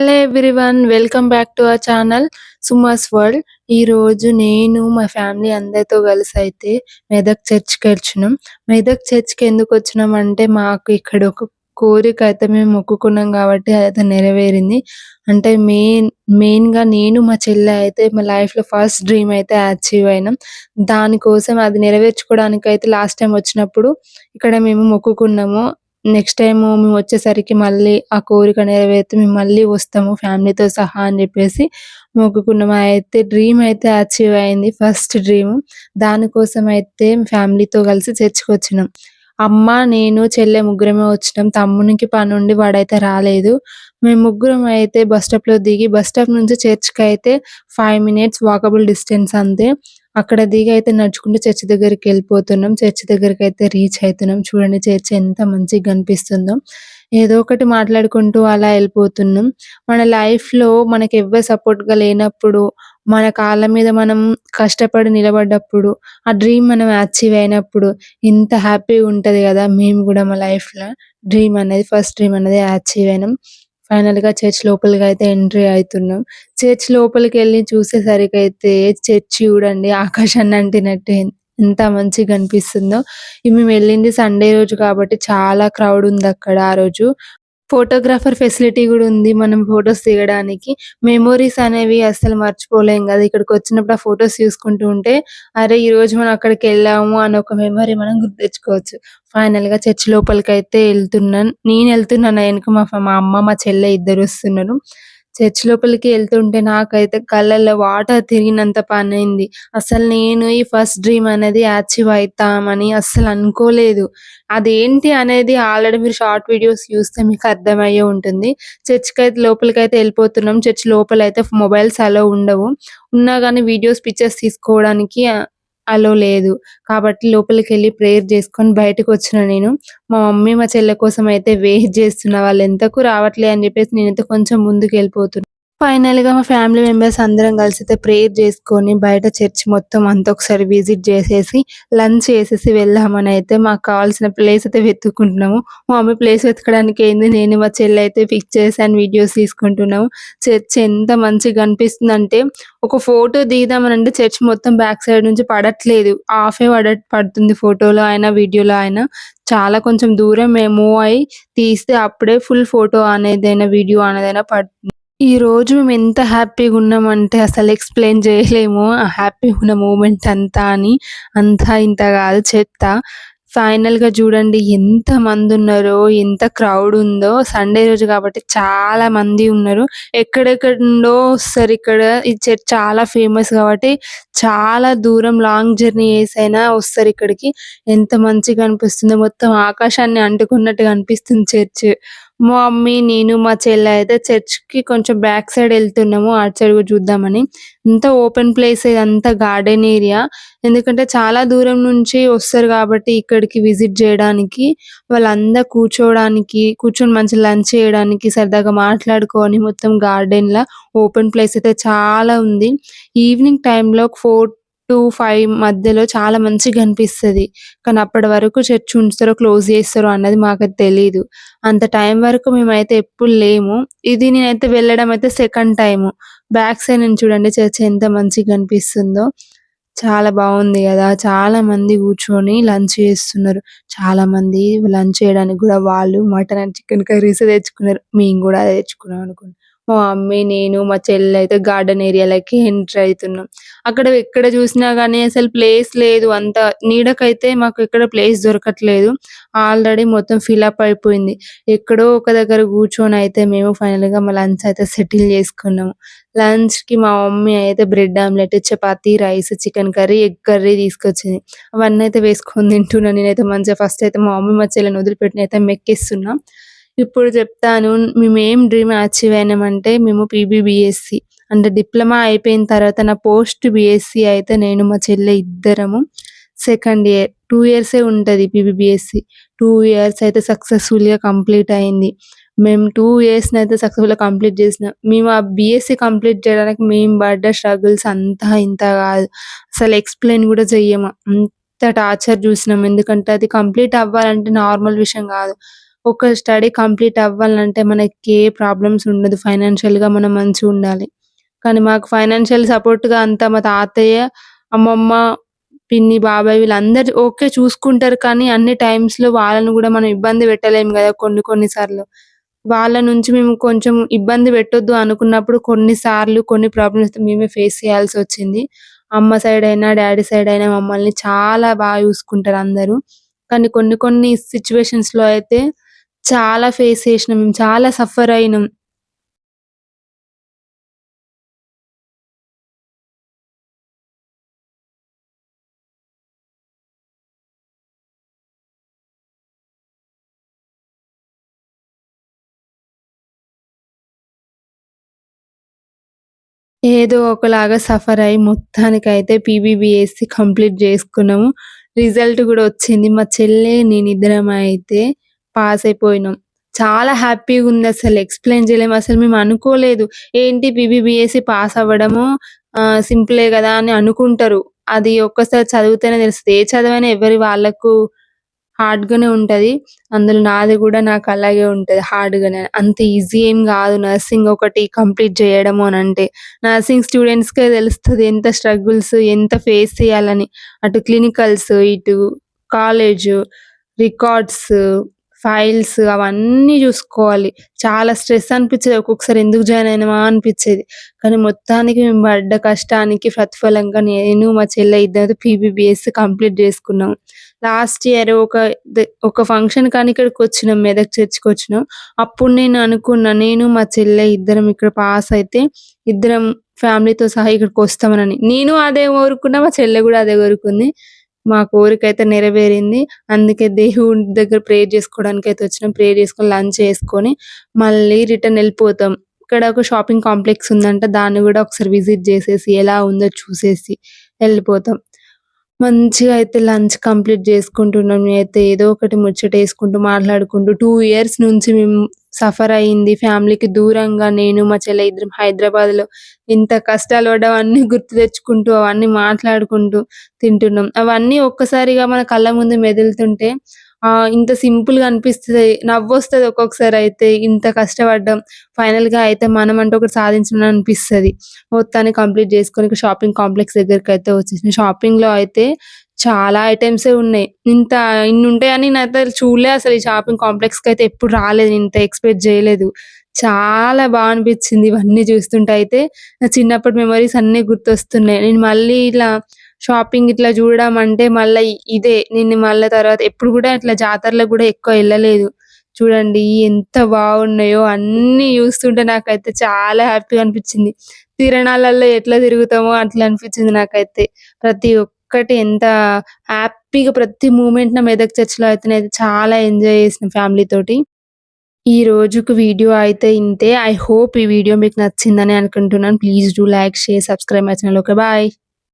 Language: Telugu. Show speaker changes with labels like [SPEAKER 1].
[SPEAKER 1] Hello everyone welcome back to our channel Suma's world ఈ రోజు నేను మా ఫ్యామిలీ అందరితో కలిసి అయితే మెదక్ చర్చ్కి వచ్చినాం. మెదక్ చర్చ్కి ఎందుకు వచ్చినాం అంటే మాకు ఇక్కడ ఒక కోరిక అయితే మేము మొక్కుకున్నాం కాబట్టి అయితే నెరవేరింది. అంటే మెయిన్ మెయిన్గా నేను మా చెల్లె అయితే మా లైఫ్లో ఫస్ట్ డ్రీమ్ అయితే అచీవ్ అయినాం. దానికోసం అది నెరవేర్చుకోవడానికి అయితే లాస్ట్ టైం వచ్చినప్పుడు ఇక్కడ మేము మొక్కుకున్నాము. నెక్స్ట్ టైం మేము వచ్చేసరికి మళ్ళీ ఆ కోరిక నెరవేరితే మేము మళ్ళీ వస్తాము ఫ్యామిలీతో సహా అని చెప్పేసి మొక్కుకున్నాము అయితే డ్రీమ్ అయితే అచీవ్ అయింది. ఫస్ట్ డ్రీమ్ దానికోసం అయితే ఫ్యామిలీతో కలిసి చర్చికి వచ్చినాం. అమ్మ నేను చెల్లె ముగ్గురమే వచ్చినాం. తమ్మునికి పని ఉండి వాడైతే రాలేదు. మేము ముగ్గురం అయితే బస్ స్టాప్లో దిగి బస్ స్టాప్ నుంచి చర్చ్కి అయితే ఫైవ్ మినిట్స్ వాకబుల్ డిస్టెన్స్ అంతే. అక్కడ దిగి అయితే నడుచుకుంటూ చర్చి దగ్గరికి వెళ్ళిపోతున్నాం. చర్చ్ దగ్గరికి అయితే రీచ్ అవుతున్నాం. చూడండి చర్చ్ ఎంత మంచిగా కనిపిస్తుందో. ఏదో ఒకటి మాట్లాడుకుంటూ అలా వెళ్ళిపోతున్నాం. మన లైఫ్లో మనకి ఎవ్వరు సపోర్ట్గా లేనప్పుడు మన కాళ్ళ మీద మనం కష్టపడి నిలబడ్డప్పుడు ఆ డ్రీమ్ మనం అచీవ్ అయినప్పుడు ఎంత హ్యాపీగా ఉంటది కదా. మేము కూడా మా లైఫ్లో డ్రీమ్ అనేది ఫస్ట్ డ్రీమ్ అనేది అచీవ్ అయినాం. ఫైనల్గా చర్చ్ లోపలికి అయితే ఎంట్రీ అవుతున్నాం. చర్చ్ లోపలికి వెళ్ళి చూసేసరికి అయితే చర్చ్ చూడండి ఆకాశాన్ని అంటినట్టు ఎంత మంచిగా అనిపిస్తుందో. మేము వెళ్ళింది సండే రోజు కాబట్టి చాలా క్రౌడ్ ఉంది అక్కడ ఆ రోజు. ఫోటోగ్రాఫర్ ఫెసిలిటీ కూడా ఉంది మనం ఫొటోస్ దిగడానికి. మెమోరీస్ అనేవి అస్సలు మర్చిపోలేం కదా. ఇక్కడికి వచ్చినప్పుడు ఆ ఫొటోస్ చూసుకుంటూ ఉంటే అరే ఈ రోజు మనం అక్కడికి వెళ్ళాము అని ఒక మెమరీ మనం గుర్తు తెచ్చుకోవచ్చు. ఫైనల్గా చర్చ్ లోపలికి అయితే వెళ్తున్నాను. నేను వెళ్తున్నాను వెనుక మా మా అమ్మ మా చెల్లె ఇద్దరు వస్తున్నారు. చర్చ్ లోపలికి వెళ్తుంటే నాకైతే కళ్ళల్లో వాటర్ తిరిగినంత పని అయింది అసలు నేను ఈ ఫస్ట్ డ్రీమ్ అనేది అచీవ్ అవుతామని అస్సలు అనుకోలేదు. అదేంటి అనేది ఆల్రెడీ మీరు షార్ట్ వీడియోస్ చూస్తే మీకు అర్థమయ్యే ఉంటుంది. చర్చ్కి అయితే లోపలికి అయితే వెళ్ళిపోతున్నాం. చర్చ్ లోపల అయితే మొబైల్స్ అలా ఉండవు. ఉన్నా కానీ వీడియోస్ పిక్చర్స్ తీసుకోవడానికి అలో లేదు. కాబట్టి లోపలికి వెళ్ళి ప్రేయర్ చేసుకొని బయటకు వచ్చిన నేను. మా మమ్మీ మా చెల్లె కోసం అయితే వెయిట్ చేస్తున్న. వాళ్ళు ఎంతకు రావట్లే అని చెప్పేసి నేనైతే కొంచెం ముందుకు వెళ్ళిపోతున్నా ఫైనల్గా మా ఫ్యామిలీ మెంబర్స్ అందరం కలిసి అయితే ప్రేయర్ చేసుకొని బయట చర్చ్ మొత్తం అంతా ఒకసారి విజిట్ చేసేసి లంచ్ చేసేసి వెళ్దామని అయితే మాకు కావాల్సిన ప్లేస్ అయితే వెతుక్కుంటున్నాము. మా మమ్మీ ప్లేస్ వెతకడానికి ఏంది నేను మా చెల్లి అయితే పిక్చర్స్ అండ్ వీడియోస్ తీసుకుంటున్నాము. చర్చ్ ఎంత మంచిగా అనిపిస్తుంది అంటే ఒక ఫోటో దిగుదామని అంటే చర్చ్ మొత్తం బ్యాక్ సైడ్ నుంచి పడట్లేదు. హాఫే పడ పడుతుంది ఫోటోలో అయినా వీడియోలో అయినా. చాలా కొంచెం దూరం మేము అయి తీస్తే అప్పుడే ఫుల్ ఫోటో అనేదైనా వీడియో అనేదైనా పడుతుంది. ఈ రోజు మేము ఎంత హ్యాపీగా ఉన్నామంటే అసలు ఎక్స్ప్లెయిన్ చేయలేము. ఆ హ్యాపీ ఉన్న మూమెంట్ అంతా అని అంతా ఇంత కాదు చెప్తా ఫైనల్గా చూడండి ఎంత మంది ఉన్నారో ఎంత క్రౌడ్ ఉందో. సండే రోజు కాబట్టి చాలా మంది ఉన్నారు. ఎక్కడెక్కడుండో వస్తారు ఇక్కడ ఈ చర్చ్ చాలా ఫేమస్ కాబట్టి చాలా దూరం లాంగ్ జర్నీ చేసైనా వస్తారు ఇక్కడికి. ఎంత మంచిగా అనిపిస్తుందో మొత్తం ఆకాశాన్ని అంటుకున్నట్టుగా అనిపిస్తుంది చర్చ్. మా మమ్మీ నేను మా చెల్లె అయితే చర్చ్కి కొంచెం బ్యాక్ సైడ్ వెళ్తున్నాము. అటు సైడ్ కూడా చూద్దామని. అంత ఓపెన్ ప్లేస్ అంతా గార్డెన్ ఏరియా. ఎందుకంటే చాలా దూరం నుంచి వస్తారు కాబట్టి ఇక్కడికి విజిట్ చేయడానికి వాళ్ళందరూ కూర్చోవడానికి కూర్చొని మంచి లంచ్ చేయడానికి సరదాగా మాట్లాడుకొని మొత్తం గార్డెన్ లా ఓపెన్ ప్లేస్ అయితే చాలా ఉంది. ఈవినింగ్ టైంలో ఫోర్ టు ఫైవ్ మధ్యలో చాలా మంచిగా అనిపిస్తుంది కానీ అప్పటి వరకు చర్చ్ ఉంచుతారో క్లోజ్ చేస్తారో అన్నది మాకు తెలియదు అంత టైం వరకు మేమైతే ఎప్పుడు లేము. ఇది నేనైతే వెళ్ళడం అయితే సెకండ్ టైం బ్యాక్ సైడ్ నుంచి చూడండి చర్చ్ ఎంత మంచిగా అనిపిస్తుందో చాలా బాగుంది కదా. చాలా మంది కూర్చొని లంచ్ చేస్తున్నారు. చాలా మంది లంచ్ చేయడానికి కూడా వాళ్ళు మటన్ అండ్ చికెన్ కర్రీస్ తెచ్చుకున్నారు. మేము కూడా తెచ్చుకున్నాం అనుకుంటా. మా మమ్మీ నేను మా చెల్లి అయితే గార్డెన్ ఏరియాలకి ఎంటర్ అవుతున్నాం. అక్కడ ఎక్కడ చూసినా గానీ అసలు ప్లేస్ లేదు. అంత నీడకైతే మాకు ఎక్కడ ప్లేస్ దొరకట్లేదు. ఆల్రెడీ మొత్తం ఫిలప్ అయిపోయింది. ఎక్కడో ఒక దగ్గర కూర్చొని అయితే మేము ఫైనల్గా మా లంచ్ అయితే సెటిల్ చేసుకున్నాము. లంచ్కి మా మమ్మీ అయితే bread omelette chapati rice chicken curry egg curry తీసుకొచ్చింది. అవన్నీ అయితే వేసుకొని తింటున్నాను నేనైతే మంచిగా ఫస్ట్ అయితే మా మమ్మీ మా చెల్లెని వదిలిపెట్టిన అయితే మెక్కిస్తున్నా. ఇప్పుడు చెప్తాను మేము ఏం డ్రీమ్ అచీవ్ అయినామంటే మేము పీబీబీఎస్సీ. అంటే డిప్లొమా అయిపోయిన తర్వాత నా పోస్ట్ బిఎస్సి అయితే నేను మా చెల్లె ఇద్దరము సెకండ్ ఇయర్ టూ ఇయర్సే ఉంటుంది పీబీబీఎస్సి. టూ ఇయర్స్ అయితే సక్సెస్ఫుల్గా కంప్లీట్ అయింది. మేము టూ ఇయర్స్ అయితే సక్సెస్ఫుల్గా కంప్లీట్ చేసినాం. మేము ఆ బీఎస్సీ కంప్లీట్ చేయడానికి మేము పడ్డ స్ట్రగుల్స్ అంతా ఇంత కాదు. అసలు ఎక్స్ప్లెయిన్ కూడా చెయ్యము. అంత టార్చర్ చూసినాం. ఎందుకంటే అది కంప్లీట్ అవ్వాలంటే నార్మల్ విషయం కాదు. ఒక స్టడీ కంప్లీట్ అవ్వాలంటే మనకి ఏ ప్రాబ్లమ్స్ ఉండదు. ఫైనాన్షియల్‌గా మనం మంచిగుండాలి. కానీ మాకు ఫైనాన్షియల్ సపోర్ట్‌గా అంతా మా తాతయ్య, అమ్మమ్మ, పిన్ని, బాబాయ్ వీళ్ళందరు ఓకే చూసుకుంటారు. కానీ అన్ని టైమ్స్‌లో వాళ్ళని కూడా మనం ఇబ్బంది పెట్టలేము కదా కొన్ని కొన్ని సార్లు. వాళ్ళ నుంచి మేము కొంచెం ఇబ్బంది పెట్టొద్దు అనుకున్నప్పుడు కొన్ని సార్లు కొన్ని ప్రాబ్లమ్స్ మేమే ఫేస్ చేయాల్సి వచ్చింది అమ్మ సైడ్ అయినా, డాడీ సైడ్ అయినా మమ్మల్ని చాలా బాగా చూసుకుంటారు అందరూ. కానీ కొన్ని కొన్ని సిచ్యువేషన్స్లో అయితే చాలా ఫేస్ చేసినాం. మేము చాలా సఫర్ అయినాం. ఏదో ఒకలాగా సఫర్ అయ్యి మొత్తానికైతే పీబీబీఎస్సీ కంప్లీట్ చేసుకున్నాము రిజల్ట్ కూడా వచ్చింది. మా చెల్లె, నేనిద్దరం అయితే పాస్ అయిపోయినాం. చాలా హ్యాపీగా ఉంది అసలు ఎక్స్‌ప్లెయిన్ చేయలేము అసలు మేము అనుకోలేదు. ఏంటి పీబీబీఎస్సీ పాస్ అవ్వడము సింపులే కదా అని అనుకుంటారు. అది ఒక్కసారి చదివితేనే తెలుస్తుంది ఏ చదువైనా ఎవరి వాళ్ళకు హార్డ్‌గానే ఉంటది. అందులో నాది కూడా నాకు అలాగే ఉంటది హార్డ్‌గానే. అంత ఈజీ ఏం కాదు నర్సింగ్ ఒకటి కంప్లీట్ చేయడము అని అంటే నర్సింగ్ స్టూడెంట్స్‌కే తెలుస్తుంది ఎంత స్ట్రగుల్స్ ఎంత ఫేస్ చేయాలని. అటు క్లినికల్స్, ఇటు కాలేజ్ రికార్డ్స్, ఫైల్స్ అవన్నీ చూసుకోవాలి. చాలా స్ట్రెస్ అనిపించేది. ఒక్కొక్కసారి ఎందుకు జాయిన్ అయినామా అనిపించేది. కానీ మొత్తానికి మేము పడ్డ కష్టానికి ప్రతిఫలంగా నేను, మా చెల్లె ఇద్దరు పీబీబీఎస్ కంప్లీట్ చేసుకున్నాం. లాస్ట్ ఇయర్ ఒక ఒక ఫంక్షన్ కానీ ఇక్కడికి వచ్చినాం మెదక్ చర్చికి వచ్చినాం. అప్పుడు నేను అనుకున్నా నేను, మా చెల్లె ఇద్దరం ఇక్కడ పాస్ అయితే ఇద్దరం ఫ్యామిలీతో సహా ఇక్కడికి వస్తామనని నేను అదే కోరుకున్నా. మా చెల్లె కూడా అదే కోరుకుంది. మా కోరికైతే నెరవేరింది. అందుకే దేవుడి దగ్గర ప్రేయర్ అయితే వచ్చినాం. ప్రేయర్ చేసుకొని లంచ్ చేసుకొని మళ్ళీ రిటర్న్ వెళ్ళిపోతాం ఇక్కడ ఒక షాపింగ్ కాంప్లెక్స్ ఉందంట. దాన్ని కూడా ఒకసారి విజిట్ చేసేసి ఎలా ఉందో చూసేసి వెళ్ళిపోతాం మంచిగా అయితే లంచ్ కంప్లీట్ చేసుకుంటున్నాం అయితే ఏదో ఒకటి ముచ్చట వేసుకుంటూ మాట్లాడుకుంటూ టూ ఇయర్స్ నుంచి మేము సఫర్ అయింది. ఫ్యామిలీకి దూరంగా నేను, మా చెల్లె ఇద్దరం హైదరాబాద్‌లో ఇంత కష్టాలు పడ్డాం గుర్తు తెచ్చుకుంటూ, అవన్నీ మాట్లాడుకుంటూ తింటున్నాం. అవన్నీ ఒక్కసారిగా మన కళ్ళ ముందు మెదులుతుంటే ఆ ఇంత సింపుల్‌గా అనిపిస్తది. నవ్వొస్తది ఒక్కొక్కసారయితే. ఇంత కష్టపడ్డాం. ఫైనల్‌గా అయితే మనం అంటే ఒకటి సాధించమని అనిపిస్తది. మొత్తాన్ని కంప్లీట్ చేసుకొని షాపింగ్ కాంప్లెక్స్ దగ్గరికి అయితే వచ్చేసాం. షాపింగ్‌లో అయితే చాలా ఐటమ్సే ఉన్నాయి. ఇంత ఇన్నుంటాయని నేనైతే చూడలే అసలు ఈ షాపింగ్ కాంప్లెక్స్కి అయితే ఎప్పుడు రాలేదు. ఇంత ఎక్స్‌పెక్ట్ చేయలేదు చాలా బా అనిపించింది ఇవన్నీ చూస్తుంటే అయితే నా చిన్నప్పటి మెమరీస్ అన్నీ గుర్తొస్తున్నాయి. నేను మళ్ళీ ఇలా షాపింగ్ ఇట్లా చూడడం అంటే మళ్ళీ ఇదే. నేను మళ్ళా తర్వాత ఎప్పుడు కూడా ఇట్లా జాతరలకు కూడా ఎక్కువ వెళ్ళలేదు చూడండి ఎంత బాగున్నాయో అన్నీ చూస్తుంటే నాకైతే చాలా హ్యాపీగా అనిపించింది తిరణాలలో ఎట్లా తిరుగుతామో అట్లా అనిపించింది నాకైతే. ప్రతి ఒక్క ఒక్కటి ఎంత హ్యాపీగా ప్రతి మూమెంట్ నా మెదక్ చర్చ్‌లో అయితే చాలా ఎంజాయ్ చేసిన ఫ్యామిలీ తోటి. ఈ రోజుకు వీడియో అయితే ఇంతే. ఐ హోప్ ఈ వీడియో మీకు నచ్చిందని అనుకుంటున్నాను. Please do like, share, subscribe my channel. Okay. Bye.